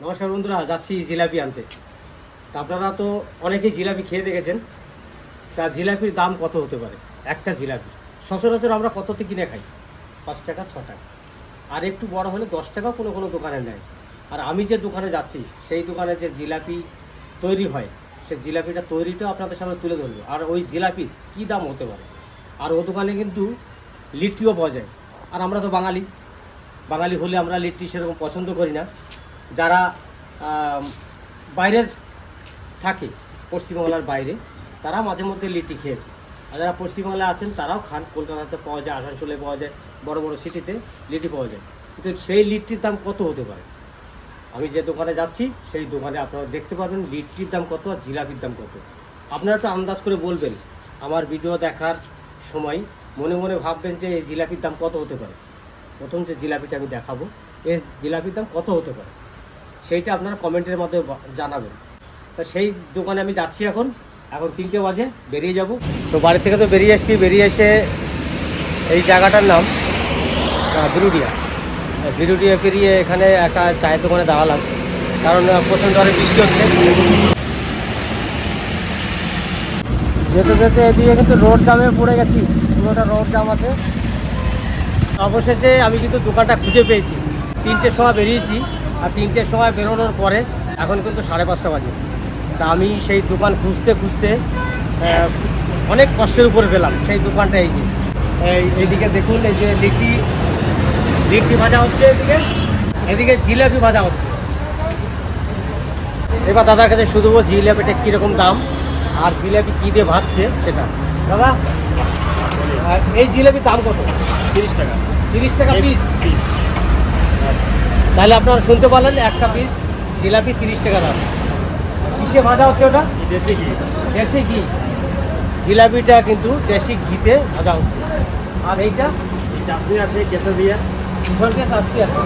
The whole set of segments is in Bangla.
নমস্কার বন্ধুরা, যাচ্ছি জিলাপি আনতে। তা আপনারা তো অনেকেই জিলাপি খেয়ে দেখেছেন। তা জিলাপির দাম কত হতে পারে? একটা জিলাপি। সচরাচর আমরা কততে কিনে খাই? পাঁচ টাকা, ছ টাকা। আর একটু বড় হলে দশ টাকাও কোনো কোনো দোকানে নেয়। আর আমি যে দোকানে যাচ্ছি, সেই দোকানে যে জিলাপি তৈরি হয় সেই জিলাপিটা তৈরিটাও আপনাদের সামনে তুলে ধরবো। আর ওই জিলাপির কী দাম হতে পারে? আর ও দোকানে কিন্তু লিট্টিও পাওয়া যায়। আর আমরা তো বাঙালি। বাঙালি হলে আমরা লিট্টি সেরকম পছন্দ করি না। যারা বাইরে থাকে, পশ্চিমবাংলার বাইরে, তারা মাঝে মধ্যে লিট্টি খেয়েছে। আর যারা পশ্চিমবাংলায় আছেন, তারাও খান। কলকাতাতে পাওয়া যায়, আসানসোলে পাওয়া যায়, বড় বড় সিটিতে লিট্টি পাওয়া যায়। কিন্তু সেই লিট্টির দাম কত হতে পারে? আমি যে দোকানে যাচ্ছি, সেই দোকানে আপনারা দেখতে পাবেন লিট্টির দাম কত আর জিলাপির দাম কত। আপনারা একটু আন্দাজ করে বলবেন, আমার ভিডিও দেখার সময় মনে মনে ভাববেন যে এই জিলাপির দাম কত হতে পারে। প্রথম যে জিলাপিটা আমি দেখাবো এই জিলাপির দাম কত হতে পারে? সেইটা আপনারা কমেন্টের মধ্যে জানাবেন। তা সেই দোকানে আমি যাচ্ছি এখন। এখন তিনটে বাজে, বেরিয়ে যাব। তো বাড়ি থেকে তো বেরিয়ে এসেছি, বেরিয়ে এসে এই জায়গাটার নাম বিরুডিয়া। বিরুডিয়া পেরিয়ে এখানে একটা চায়ের দোকানে দাঁড়ালাম। কারণ প্রচণ্ড হারে বৃষ্টি হচ্ছে। যেতে যেতে এদিকে কিন্তু রোড জামে পড়ে গেছি। পুরোটা রোড জাম আছে। অবশেষে আমি কিন্তু দোকানটা খুঁজে পেয়েছি। তিনটে সময় বেরিয়েছি। আর তিনটের সময় বেরোনোর পরে এখন কিন্তু সাড়ে পাঁচটা বাজে। তা আমি সেই দোকান খুঁজতে খুঁজতে অনেক কষ্টের উপরে পেলাম সেই দোকানটা এই যে এই এইদিকে দেখুন এই যে লিট্টি লিট্টি ভাজা হচ্ছে এদিকে এদিকে জিলাপি ভাজা হচ্ছে। এবার দাদার কাছে শুধু জিলাপিটা কীরকম দাম আর জিলাপি কী দিয়ে ভাজছে সেটা। দাদা এই জিলাপির দাম কত? তিরিশ টাকা। তিরিশ টাকা পিস পিস তাহলে আপনারা শুনতে পারলেন একটা পিস জিলাপি তিরিশ টাকা দাম। কিসে ভাজা হচ্ছে ওটা? দেশি ঘি। দেশি ঘি। জিলাপিটা কিন্তু দেশি ঘিতে ভাজা হচ্ছে। আর এইটা? এই চাটনি আছে কেশর দিয়ে। কেশর দিয়ে শাস্তি আছে।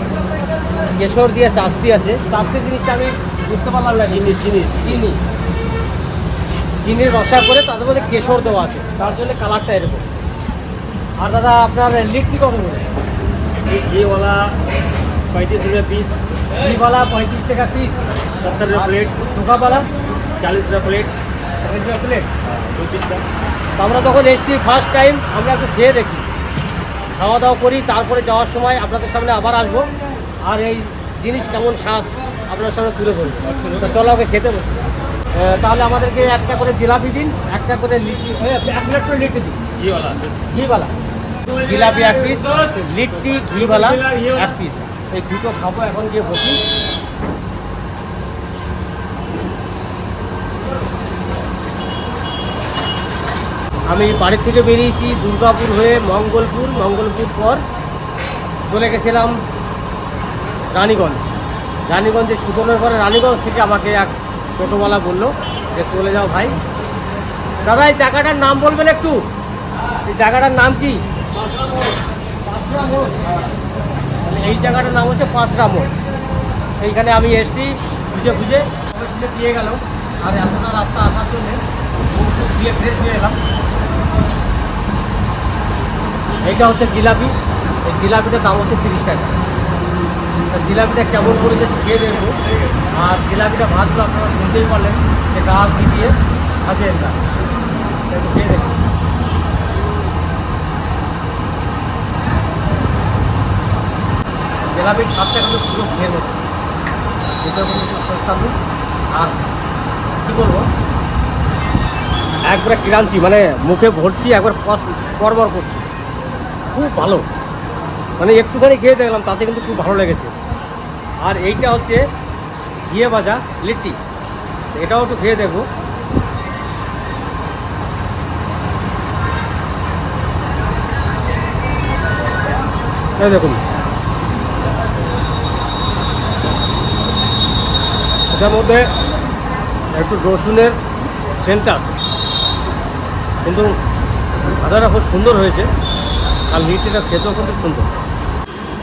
কেশর দিয়ে শাস্তি আছে। শাস্তি জিনিসটা আমি বুঝতে পারলাম না। চিনি চিনি। চিনি। চিনির রসা করে তাদের মধ্যে কেশর দেওয়া আছে। তার জন্য কালারটা এরকম। আর দাদা আপনার লিট্টি কত করে? ঘিওয়ালা পঁয়ত্রিশ रुपये পিস ঘিওয়ালা পঁয়ত্রিশ টাকা পিস सत्तर रुपये प्लेट শুকাওয়ালা चालीस रुपये प्लेट চল্লিশ টাকা প্লেট दो पीस का তো আমরা তখন এসেছি ফার্স্ট টাইম আমরা একটু খেয়ে দেখি খাওয়া দাওয়া করি তারপরে যাওয়ার সময় আপনাদের সামনে আবার আসবো আর এই জিনিস কেমন স্বাদ আপনার সামনে তুলে ধরবো তো চলো ওকে খেতে বসি আহ, তাহলে আমাদেরকে একটা করে জিলাপি দিন একটা করে লিট্টি এ, এক প্লেট করে লিট্টি দিন घीवाला ঘিওয়ালা জিলাপি এক পিস লিট্টি ঘিওয়ালা এক পিস এই দুটো খাব এখন গিয়ে বসি। আমি বাড়ি থেকে বেরিয়েছি দুর্গাপুর হয়ে মঙ্গলপুর মঙ্গলপুর পর চলে গেছিলাম রানীগঞ্জ। রানীগঞ্জে সুতনের পরে রানীগঞ্জ থেকে আমাকে এক টোটোওয়ালা বলল যে, চলে যাও ভাই। দাদা, এই জায়গাটার নাম বলবেন একটু? এই জায়গাটার নাম কি? এই জায়গাটার নাম হচ্ছে পাঁচরা মোড় সেইখানে আমি এসেছি, খুঁজে খুঁজে অবশেষে দিয়ে গেল আর এতটা রাস্তা আসার জন্য দিয়ে ফ্রেশ হয়ে এলাম। এইটা হচ্ছে জিলাপি। এই জিলাপিটার দাম হচ্ছে তিরিশ টাকা। জিলাপিটা কেমন করেছে খেয়ে দেখব। আর জিলাপিটা ভাজলো আপনারা শুনতেই পারলেন যে গা ঘি দিয়ে ভাজে না। খেয়ে দেখুন। জিলাপির স্বাদটা কিন্তু পুরো খেয়ে নেবে। এটা খুব সুস্বাদু। আর কী বলব? একবারে ক্রাঞ্চি মানে মুখে ভরছি একবার কস করবর করছি। খুব ভালো। মানে একটুখানি খেয়ে দেখলাম, তাতে কিন্তু খুব ভালো লেগেছে। আর এইটা হচ্ছে ঘিয়ে ভাজা লিট্টি। এটাও একটু খেয়ে দেখব। দেখুন। এটার মধ্যে একটু রসুনের সেন্টটা আছে। কিন্তু ভাজাটা খুব সুন্দর হয়েছে। আর লিটিটা খেতেও খুব সুন্দর।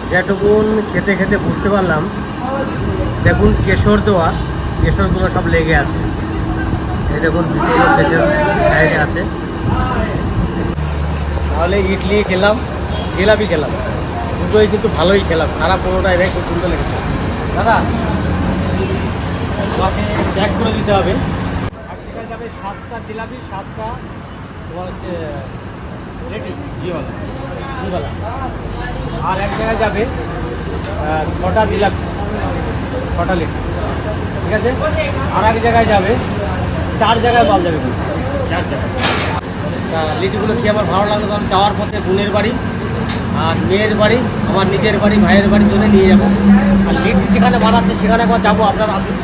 যেটুকুন খেতে খেতে বুঝতে পারলাম, দেখুন কেশর দেওয়া, কেশরগুলো সব লেগে আছে। এই দেখুন কেশর সাইডে আছে। তাহলে ইডলি খেলাম, জিলাপি খেলাম। দুটোই কিন্তু ভালোই খেলাম। খারাপ কোনোটাই খুব সুন্দর লেগেছে। দাদা আমাকে প্যাক করে দিতে হবে। এক জায়গায় যাবে, সাতটা জিলাপি, সাতটা তোমার হচ্ছে রেডি দুবেলা আর এক জায়গায় যাবে ছটা জিলাপি, ছটা লিটার ঠিক আছে? আর এক জায়গায় যাবে, চার জায়গায় মাল যাবে চার জায়গায়। তা লিটিগুলো খেয়ে আমার ভালো লাগল, কারণ যাওয়ার পথে বোনের বাড়ি আর মেয়ের বাড়ি, আমার নিজের বাড়ি, ভাইয়ের বাড়ির জন্য নিয়ে যাব। আর লিটি যেখানে বানাচ্ছে, সেখানে একবার যাব, আপনার আসুন।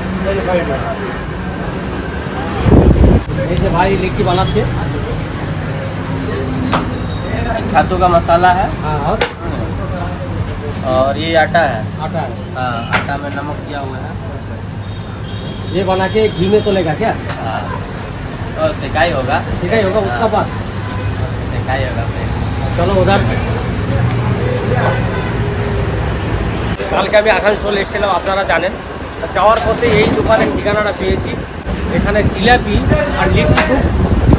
এই যে ভাই লিট্টি বানাচ্ছে छातू का मसाला है হ্যাঁ আর और ये आटा है আটা हाँ आटा में नमक दिया हुआ है ये बना के घी में तोलेगा क्या हाँ तो सिकाई होगा ठीक है होगा उसका बाद सिकाई होगा फिर চলো ওধার কালকে আমি আসানসোল এসেছিলাম আপনারা জানেন তা যাওয়ার পথে এই দোকানের ঠিকানাটা পেয়েছি। এখানে জিলাপি আর লিট্টি খুব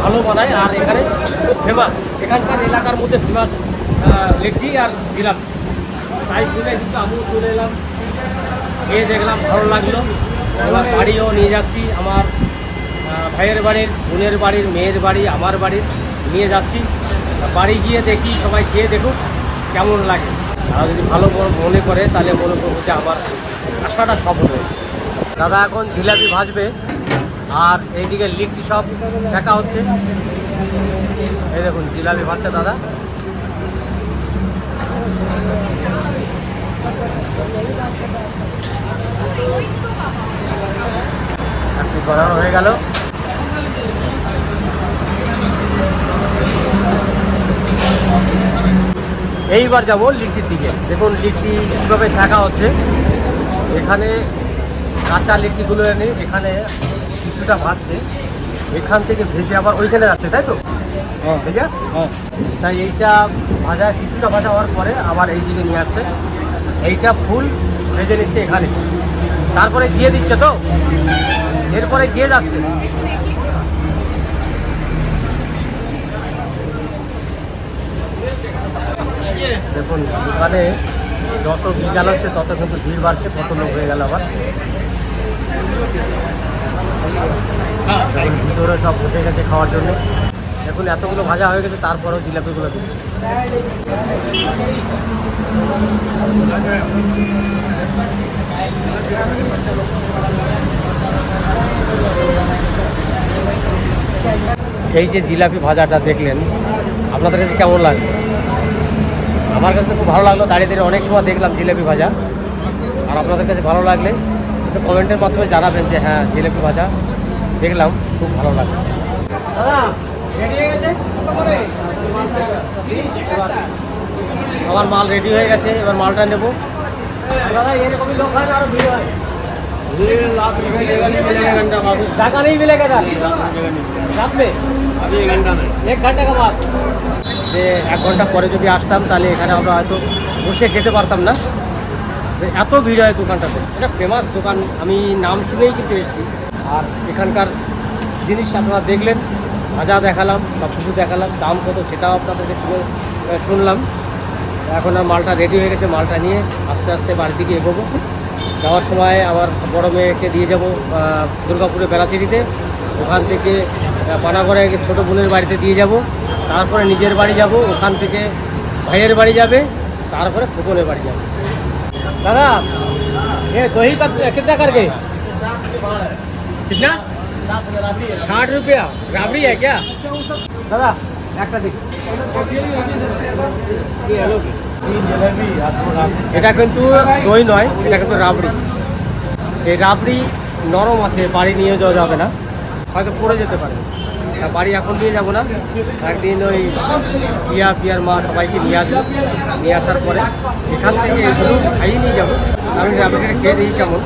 ভালো বানায়, আর এখানে খুব ফেমাস। এখানকার এলাকার মধ্যে ফেমাস লিট্টি আর জিলাপি। তাই শুনে কিন্তু আমিও চলে এলাম। খেয়ে দেখলাম, ভালো লাগল। এবার বাড়িও নিয়ে যাচ্ছি আমার ভাইয়ের বাড়ির, বোনের বাড়ির, মেয়ের বাড়ি, আমার বাড়ির নিয়ে যাচ্ছি। বাড়ি গিয়ে দেখি, সবাই খেয়ে দেখুক, কেমন লাগে। তারা যদি ভালো মনে করে, তাহলে মনে করব যে আমার আশাটা সফল হয়েছে দাদা এখন জিলাপি ভাজবে, আর এইদিকে লিট্টি সব শেখা হচ্ছে। এই দেখুন, জিলাপি ভাজছে দাদা। একটু বানানো হয়ে গেল। এইবার যাব লিট্টির দিকে। দেখুন, লিট্টি কীভাবে ছাঁকা হচ্ছে। এখানে কাঁচা লিট্টিগুলো এনে এখানে কিছুটা ভাজছে। এখান থেকে ভেজে আবার ওইখানে যাচ্ছে তাই তো? ঠিক আছে? তাই এইটা ভাজা কিছুটা ভাজা হওয়ার পরে আবার এই দিকে নিয়ে আসছে। এইটা ফুল ভেজে নিচ্ছে এখানে। তারপরে গিয়ে দিচ্ছে তো? এরপরে গিয়ে যাচ্ছে। দেখুন দোকানে যত বিকাল হচ্ছে, তত কিন্তু ভিড় বাড়ছে, কত লোক হয়ে গেল আবার। ভিতরে সব বসে গেছে খাওয়ার জন্য। এখন এতগুলো ভাজা হয়ে গেছে, তারপরেও জিলাপিগুলো দিচ্ছে। এই যে জিলাপি ভাজাটা দেখলেন, আপনাদের কাছে কেমন লাগল? আমার কাছে খুব ভালো লাগল, দাঁড়িয়ে দাঁড়িয়ে অনেক সময় দেখলাম জিলেপি ভাজা। আর আপনাদের কাছে ভালো লাগলে একটু কমেন্টের মাধ্যমে জানাবেন যে হ্যাঁ জিলেপি ভাজা দেখলাম, খুব ভালো লাগল। আমার মাল রেডি হয়ে গেছে, এবার মালটা নেব। দাদা, এরকমই লোক হয় না, আরও ভিড় হয়। যে এক ঘণ্টা পরে যদি আসতাম, তাহলে এখানে আমরা হয়তো বসে খেতে পারতাম না। এত ভিড় হয় দোকানটাতে। এটা ফেমাস দোকান, আমি নাম শুনেই কিন্তু এসেছি। আর এখানকার জিনিস আপনারা দেখলেন, ভাজা দেখালাম সব কিছু দেখালাম, দাম কত সেটাও আপনাদেরকে শুনে শুনলাম। এখন আর মালটা রেডি হয়ে গেছে, মালটা নিয়ে আস্তে আস্তে বাড়ির দিকে এগোবো। যাওয়ার সময় আবার বড় মেয়েকে দিয়ে যাব দুর্গাপুরে বেড়াচিরিতে। ওখান থেকে পানাগড়ে ছোটো বোনের বাড়িতে দিয়ে যাব তারপরে নিজের বাড়ি যাব ওখান থেকে ভাইয়ের বাড়ি যাবে তারপরে ফুকনের বাড়ি যাবে দাদা এ দহি का कितना कर गए कितना साठ रुपया राबड़ी है क्या दादा একটা দিন এটা কিন্তু দই নয় এটা কিন্তু রাবড়ি এই রাবড়ি নরম আছে বাড়ি নিয়ে যাওয়া যাবে না হয়তো পড়ে যেতে পারে। বাড়ি এখন নিয়ে যাব না। একদিন ওই পিয়া, পিয়ার মা সবাইকে নিয়ে আসব। নিয়ে আসার পরে এখান থেকে এগুলো খাইয়ে নিয়ে যাব। আমি রাবড়িটা খেয়ে দিই কেমন।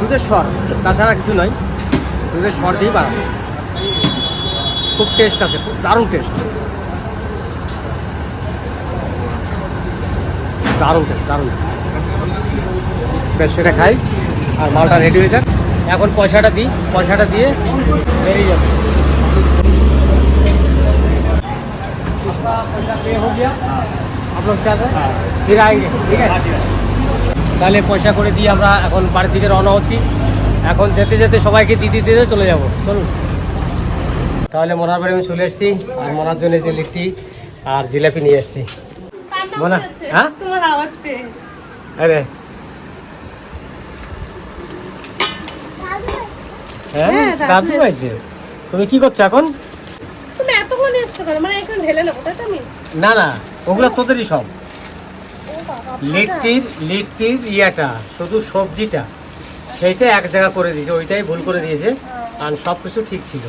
দুধের স্বর। তাছাড়া কিছু নয় দুধের স্বর দিয়েই বানাবো। খুব টেস্ট আছে, খুব দারুণ টেস্ট দারুণ দারুণ। বেশ সেটা খাই। আর মালটা রেডি হয়ে যাক। এখন পয়সাটা দিই পয়সাটা দিয়ে বেরিয়ে যাবে। হ্যাঁ। ফিরে আগে ঠিক আছে? তাহলে পয়সা করে দিয়ে আমরা এখন বাড়ির দিকে রওনা হচ্ছি। এখন যেতে যেতে সবাইকে দিতে দিতে চলে যাব। চলুন। তাহলে মোনার বাড়ি আমি চলে এসেছি। আর মনার জন্য যে লিট্টি আর জিলাপি নিয়ে এসেছি। হ্যাঁ? তোমার আওয়াজ পেয়ে। আরে। হ্যাঁ হ্যাঁ, দাদু দাদু আছে তুমি কি করছ এখন? তুমি এতক্ষণ এসছো কেন? মানে এখানে ঢেলে নেব তাই তো না না ওগুলো তোদেরই সব। লিট্টির লিট্টির ইয়েটা শুধু সবজিটা সেইটা এক জায়গা করে দিয়েছে ওইটাই ভুল করে দিয়েছে আর সব কিছু ঠিক ছিল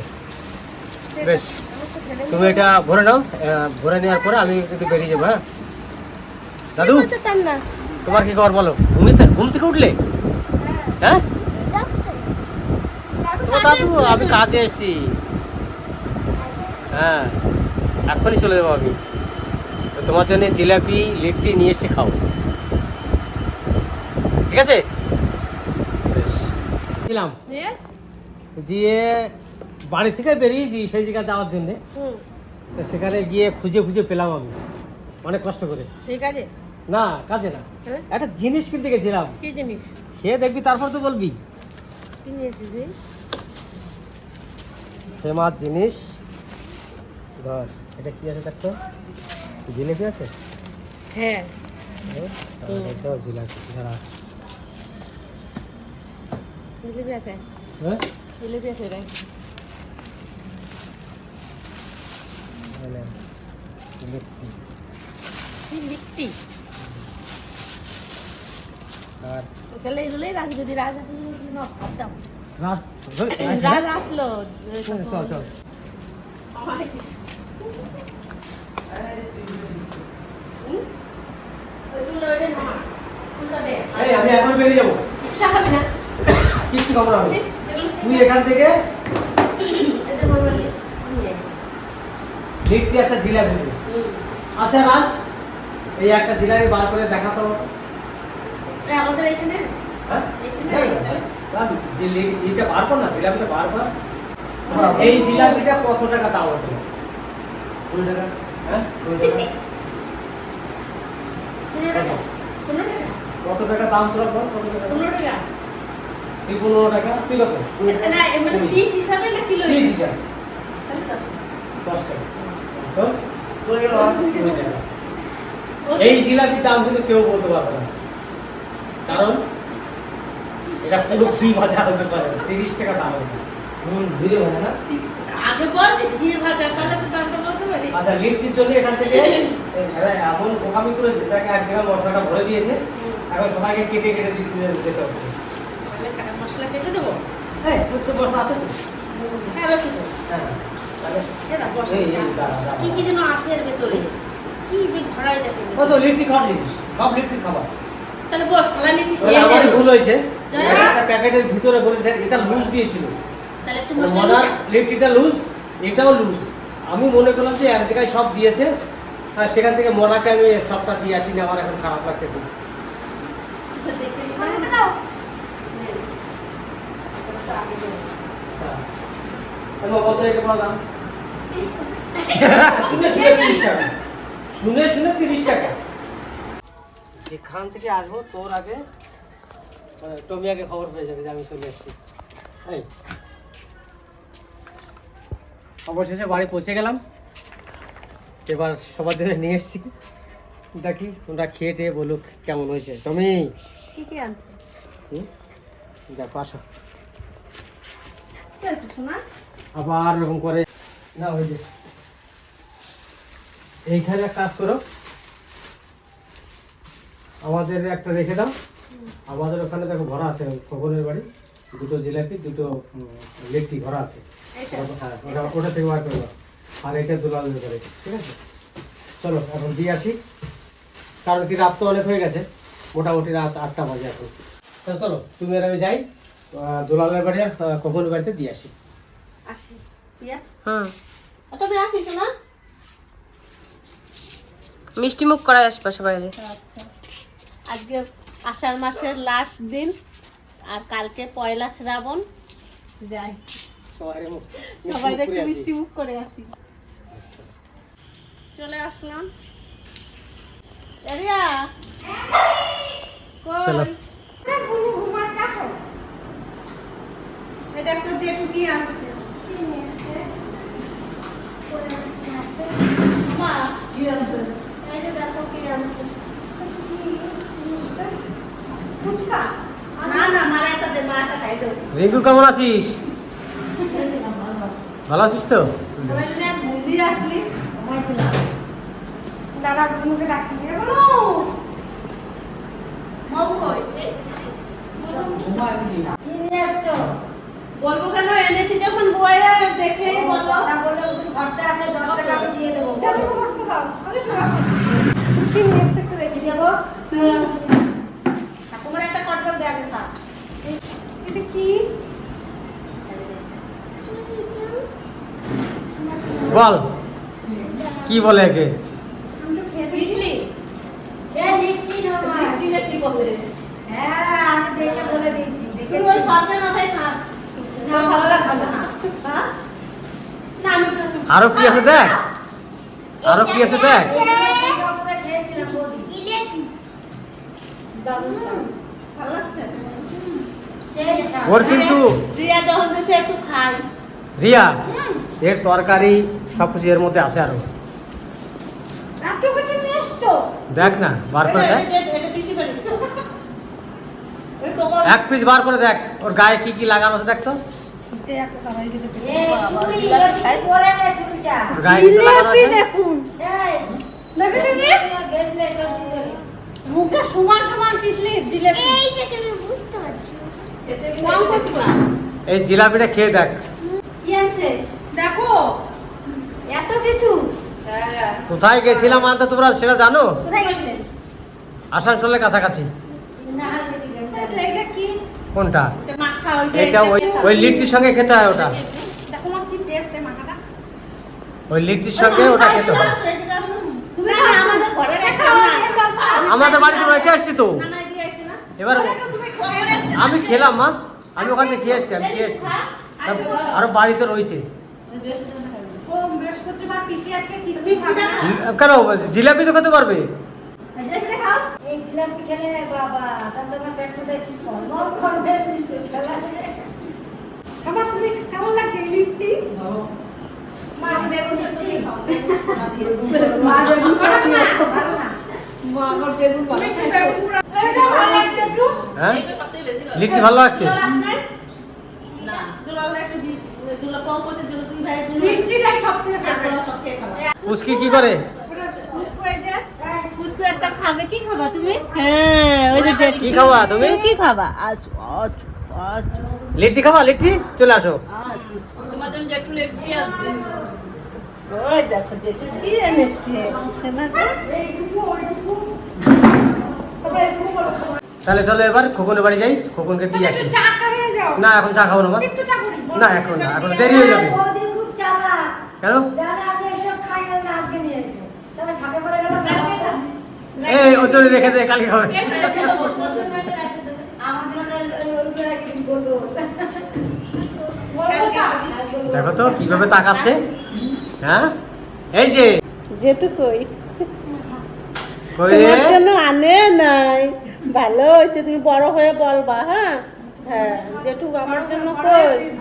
বেশ তুমি এটা ভরে নাও ভরে নেওয়ার পরে আমি কিন্তু বেরিয়ে যাব হ্যাঁ? দাদু তোমার কি খবর বলো? ঘুমিতে ঘুম থেকে উঠলে? হ্যাঁ? দাদু আমি কাজে এসেছি। হ্যাঁ এখনই চলে যাব আমি। তো তোমার জন্য জিলাপি লিট্টি নিয়ে এসে খাও ঠিক আছে? দিলাম। দিয়ে? বাড়ি থেকে বেরিয়েছি সেই জায়গা যাওয়ার জন্যে। সেখানে গিয়ে খুঁজে খুঁজে পেলাম আমি। অনেক কষ্ট করে। সেই কাজে? না কাজে না। হ্যাঁ? একটা জিনিস কিনতে গেছিলাম। কি জিনিস? খেয়ে দেখবি তারপর তো বলবি। কি নিয়েছিস? ফেমাস জিনিস। ধর এটা কি আছে দেখতো? জিলেপি আছে? হ্যাঁ। জিলাপি। দাঁড়া। জিলিপি আছে? হ্যাঁ? জিলিপি আছে রে কি লিপটি আর তাহলে এগুলোই যদি রাজ না রাজ? রাজ আসলো চল, চল। আমি এখন বেরিয়ে যাব। কিচ্ছু খবর হবে তুই এখান থেকে লিখতে আছে জিলাপি আচ্ছা রাজ এই একটা জিলাপি বার করে দেখাতো আমাদের এখানে? হ্যাঁ? যে লি- এটা বার না জিলাপিটা বার কর। এই জিলাপিটা কত টাকা দাম হতো কুড়ি টাকা হ্যাঁ? কত টাকা দাম কত টাকা? পনেরো টাকা। এই পনেরো টাকা তুই কত? না মানে পিস হিসাবে না কিলো পিস হিসাবে? হিসাবে। তাহলে দশ টাকা। দশ তো এই জিলাপির দাম কিন্তু কেউ বলতে পারবে না। কারণ এটা পুরো ঘি ভাজা হতে পারে তিরিশ টাকা দাম। হবে হুম ঘুরে ভাজা না? আগে বল যে ঘি ভাজা তাহলে তো দামটা বলতে পারি। আচ্ছা লিফটির জন্য এখান থেকে এরা এমন বোকামি করেছে তাকে এক জায়গায় মশলাটা ভরে দিয়েছে। এখন সবাইকে কেটে কেটে দিতে যেতে হচ্ছে মশলা কেটে দেবো? হ্যাঁ তোর তো মশলা আছে তো। হ্যাঁ রয়েছে তো। হ্যাঁ। কি কি যেন আছে এর ভেতরে? কি যে ভরাই দেখে। ও তো লিফটি খাওয়ার জিনিস সব লিফটির খাবার। তাহলে বস থালা আমারই ভুল হয়েছে? একটা প্যাকেটের ভিতরে বলে দেখ, এটা লুজ দিয়েছিল তাহলে মনার লিফটিটা লুজ এটাও লুজ আমি মনে করলাম যে এক জায়গায় সব দিয়েছে আর সেখান থেকে মনাকে আমি সবটা দিয়ে আসিনি আমার এখন খারাপ লাগছে খুব যা। দেখে নিবো। নে। এটা আগে দেবো। আমি কত রেটে পারলাম তিরিশ টাকা। শুনে শুনে তিরিশ টাকা শুনে শুনে তিরিশ টাকা যেখান থেকে আসব তোর আগে তুমি আগে খবর পেয়ে যাবে যে আমি চলে এসেছি। এই। অবশেষে বাড়ি পৌঁছে গেলাম। এবার সবার জন্য নিয়ে এসেছি। দেখি তোমরা খেয়ে টেয়ে বলুক কেমন হয়েছে। তুমি কি কি আনছে? হুম? দেখো আসো। আবার এরকম করে। না ওই যে। এইখানে কাজ করো। আমাদের একটা রেখে দাও। আমাদের ওখানে দেখো ঘোরা আছে খবরের বাড়ি। দুটো জিলাপি দুটো লেট্টি ঘোরা আছে। হ্যাঁ ওটা ওটা থেকে বার করব আর এটা দুলাল করে ঠিক আছে? চলো এখন দিয়ে আসি। কারণ কি রাত তো অনেক হয়ে গেছে। মোটামুটি রাত আটটা বাজে এখন। চলো তুমি আর আমি যাই। দুলালের বাড়ি আর কখন বাড়িতে দিয়ে আসি। আসি। হুম। তুমি আসিস না? মিষ্টি মুখ করাই আসবে বাইরে আচ্ছা। আজকে আষাঢ় মাসের লাস্ট দিন আর কালকে পয়লা শ্রাবণ। যাই। সবাই একটু মিষ্টি মুখ করে আসি। চলে আসলাম। এরিয়া! দেখো জেঠু কি আনছে? মা, এই যে দেখো কি আনছে। রিঙ্কু কেমন আছিস? ভালো আছিস তো? দাদা মুখে ডাকি বলব কেন এনেছি যখন বইয়ে দেখেই বলো খরচা আছে দশ টাকা দিয়ে দেবো কি নিয়ে এসছো একটু রেখে দেবো তোমার একটা কটকল দেখে খা এটা কি বল কি বলে একে আমি তো খেতে ইডলি এ লিট্টি না লিট্টিটা কি বলে হ্যাঁ আমি দেখে বলে দিয়েছি দেখে তুই ওই সরকার মাথায় খা না ভালো লাগবে না হ্যাঁ? কি বলে একে? আরও কি আছে দেখ? আরও কি আছে দেখ। ওর কিন্তু রিয়া যখন দিছে একটু খাই রিয়া এর তরকারি সব কিছু এর মধ্যে আছে আরও। দেখ না বার করে দেখ। এক পিস বার করে দেখ ওর গায়ে কি কি লাগানো আছে দেখ তো। মুখে সমান সমান তিতলি জিলেপি। এই জিলাপিটা খেয়ে দেখ। কি আছে? দেখো। এত কিছু? কোথায় গেছিলাম আনতে তোমরা সেটা জানো? আসানসোলের কাছাকাছি। কোনটা? এটা ওই ওই লিট্টির সঙ্গে খেতে হয় ওটা। ওই লিট্টির সঙ্গে ওটা খেতে হয়। আমাদের বাড়িতে রেখে আসছি তো? এবার আমি খেলাম মা। আমি ওখান থেকে খেয়ে এসছি আমি খেয়ে এসছি আরও বাড়িতে রয়েছে। ও বৃহস্পতিবার পিসি আজকে কিচ্ছু কেন জিলাপি তো খেতে পারবে? লাগছে? লিট্টি ভালো না। উস্কি কি করে? খাবে কি খাবা তুমি? হ্যাঁ ওই যে কি খাবা? তুমি? কি খাবা? লিট্টি লিট্টি? চলে আসো। তোমার জন্য একটু লেপটি আছে ওই দেখো যে কি এনেছে? তাহলে চলো এবার খোকনের বাড়ি যাই খোকনকে দিয়ে আসি। না এখন চা খাব না না এখন না এখন দেরি হয়ে যাবে। কেন? এই ও চলে রেখে দে কালকে দেখো তো কীভাবে তাকাচ্ছে। হ্যাঁ? এই যে। যেটুকুই। তোমার জন্য আনে নাই। ভালো হয়েছে তুমি বড় হয়ে বলবা হ্যাঁ? হ্যাঁ যেটুকু আমার জন্য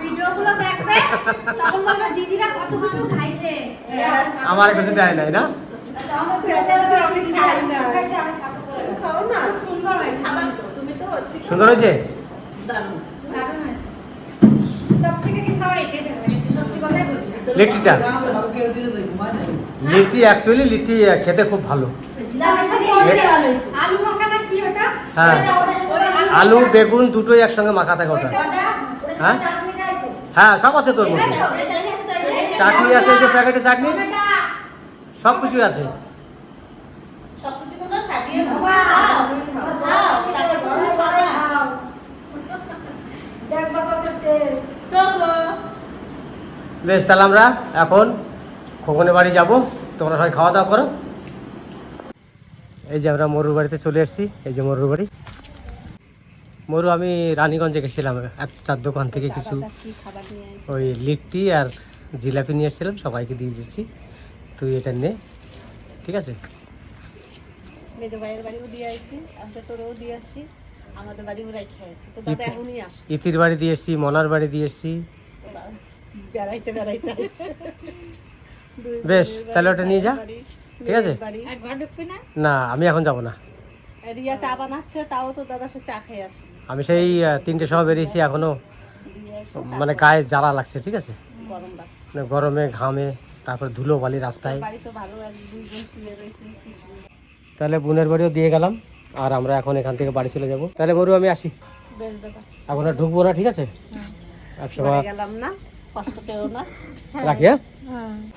ভিডিওগুলো দেখবে তখন বলবে দিদিরা কত কিছু খাইছে? আমার কিছু দেয় নাই না? না। সুন্দর হয়েছে। তুমি তো সুন্দর হয়েছে? দারুণ। হয়েছে। সব থেকে কিন্তু আমার এটাই ভালো লেগেছে সত্যি কথাই বলছি। লিট্টিটা? লিট্টি অ্যাকচুয়ালি লিট্টি খেতে খুব ভালো। হ্যাঁ। আলু, বেগুন দুটোই একসঙ্গে মাখা থাকে ওটা হ্যাঁ? হ্যাঁ সব আছে তোর মধ্যে। চাটনি আছে যে প্যাকেটে চাটনি? সব কিছুই আছে। বেশ, তাহলে আমরা এখন খোকনের বাড়ি যাব। তোমরা সবাই খাওয়া দাওয়া করো। এই যে আমরা মরুর বাড়িতে চলে এসেছি। এই যে মরুর বাড়ি। মরু আমি রানীগঞ্জে গেছিলাম একটা দোকান থেকে কিছু ওই লিট্টি আর জিলাপি নিয়ে এসেছিলাম সবাইকে দিয়ে দিচ্ছি তুই এটা নে ঠিক আছে? মেজো ভাইয়ের বাড়িও দিয়ে আসছি আজকে তোরও দিয়ে আসছি আমাদের বাড়িও রেখে আসছি। তো দাদা এখনই আস ইতির বাড়ি দিয়ে এসছি মনার বাড়ি দিয়ে এসছি। বেড়াইতে বেড়াইতে বেশ তাহলে ওটা নিয়ে যা ঠিক আছে? না আমি এখন যাব না। রিয়া চা বানাচ্ছে তাও তো দাদা সে চা খেয়ে আসে। আমি সেই তিনটে সময় বেরিয়েছি এখনও। মানে গায়ে জ্বালা লাগছে ঠিক আছে? মানে গরমে ঘামে তারপর ধুলো বালি রাস্তায়। তাহলে বোনের বাড়িও দিয়ে গেলাম আর আমরা এখন এখান থেকে বাড়ি চলে যাব। তাহলে মরু আমি আসি। এখন আর ঢুকবো না ঠিক আছে? পেও না। রাখি হ্যাঁ?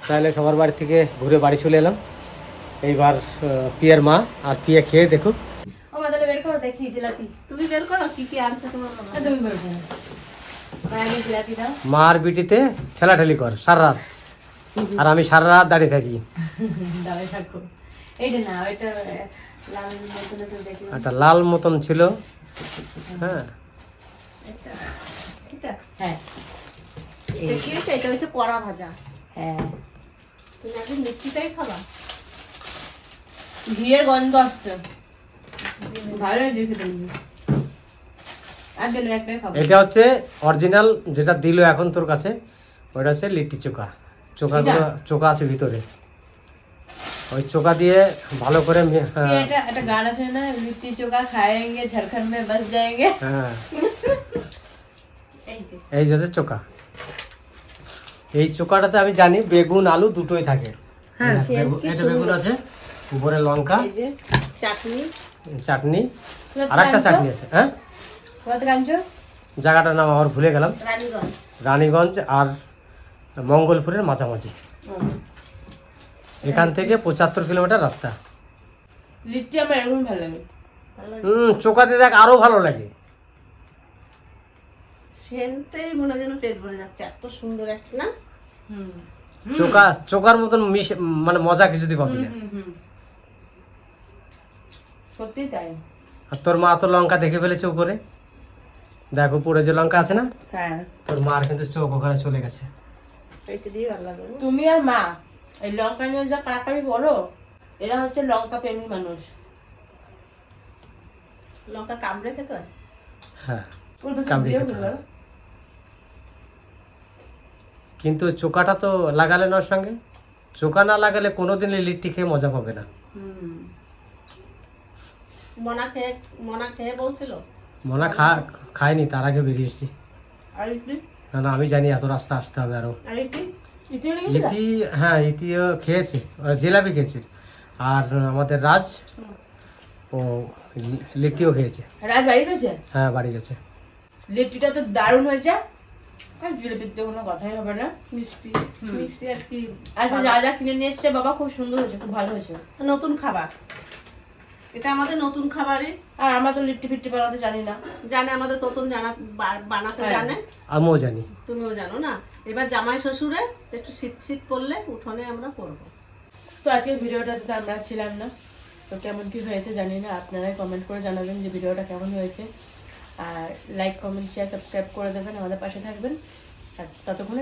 তাহলে সবার বাড়ি থেকে ঘুরে বাড়ি চলে এলাম। এইবার পিয়ার মা আর পিয়া খেয়ে দেখুক ও মা তাহলে বের করো দেখি জিলাপি। তুমি বের করো কি কি আনছে তোমার তুমি বের করো। জিলাপি দাও। মার বিটিতে ঠেলাঠেলি কর সারা রাত। আর আমি সারা রাত দাঁড়িয়ে থাকি। দাও থাকো। এইটা না ওইটা লাল মতন দেখলাম। একটা লাল মতন ছিল। হ্যাঁ। এটা হ্যাঁ। এটা কি হয়েছে এটা হচ্ছে কড়া ভাজা হ্যাঁ। তুমি মিষ্টিটাই খাবা। ঘিয়ের গন্ধ আসছে। এটা হচ্ছে অরিজিনাল যেটা দিল এখন তোর কাছে ওইটা হচ্ছে লিট্টি চোখা। চোখাগুলো চোখা আছে ভিতরে। ওই চোখা দিয়ে ভালো করে হ্যাঁ।, হ্যাঁ। এই যে। চোখা। এই চোখাটাতে আমি জানি বেগুন আলু দুটোই থাকে। হ্যাঁ, হ্যাঁ বেগুন আছে উপরে লঙ্কা। চাটনি। চাটনি আর একটা চাটনি আছে হ্যাঁ? জায়গাটার নাম আমার ভুলে গেলাম। রানীগঞ্জ। রানীগঞ্জ আর মঙ্গলপুরের মাঝামাঝি। এখান থেকে পঁচাত্তর কিলোমিটার রাস্তা। লিট্টি আমার এরকম ভালো লাগে। হুম চোখাতে দেখ আরও ভালো লাগে। সেন্টাই মনে যেন পেট ভরে যাচ্ছে এত সুন্দর একটা না? হুম। চোখা চোখার মতন মিশ মানে মজা কিছুতে পাবি না। হুম হুম। সত্যি তাই। আর তোর মা তো লঙ্কা দেখে ফেলেছে উপরে দেখো উপরে যে লঙ্কা আছে না? হ্যাঁ। তোর মার কিন্তু চোখ ওখানে চলে গেছে? তুমি আর মা এই লঙ্কা নিয়ে যা করো এরা হচ্ছে লঙ্কা প্রেমী মানুষ। লঙ্কা কামড়ে খেতে হ্যাঁ? কামড়ে খেতে কিন্তু চোখাটা তো লাগালে না ওর সঙ্গে? চোখা না লাগালে কোনোদিন লিট্টি খেয়ে মজা পাবে না। হুম। মনা খেয়ে মনা খেয়ে বলছিল? মনে খা খায়নি তার আগে বেরিয়ে এসেছি। না না আমি জানি এত রাস্তা আসতে হবে আরও? ইতি? হ্যাঁ ইতিও খেয়েছে জিলাপি খেয়েছে। আর আমাদের রাজ ও লিট্টিও খেয়েছে। রাজ বাড়ি গেছে? হ্যাঁ বাড়ি গেছে। লিট্টিটা তো দারুণ হয়েছে। আর জিলিপিতে কোনো কথাই হবে না। মিষ্টি। মিষ্টি আর কি। আসলে যা যা কিনে নিয়ে এসছে বাবা খুব সুন্দর হয়েছে খুব ভালো হয়েছে। নতুন খাবার। এটা আমাদের নতুন খাবারই আর আমরা তো লিট্টি ফিট্টি বানাতে জানি না। জানে আমাদের তোতন জানা বানাতে হ্যাঁ। জানে। আমিও জানি। তুমিও জানো না? এবার জামাই শ্বশুরে একটু শীত শীত পড়লে উঠোনে আমরা করব। তো আজকের ভিডিওটাতে তো আমরা ছিলাম না। তো কেমন কি হয়েছে জানি না। আপনারাই কমেন্ট করে জানাবেন যে ভিডিওটা কেমন হয়েছে। আর লাইক কমেন্ট শেয়ার সাবস্ক্রাইব করে দেবেন। আমাদের পাশে থাকবেন। আর ততক্ষণে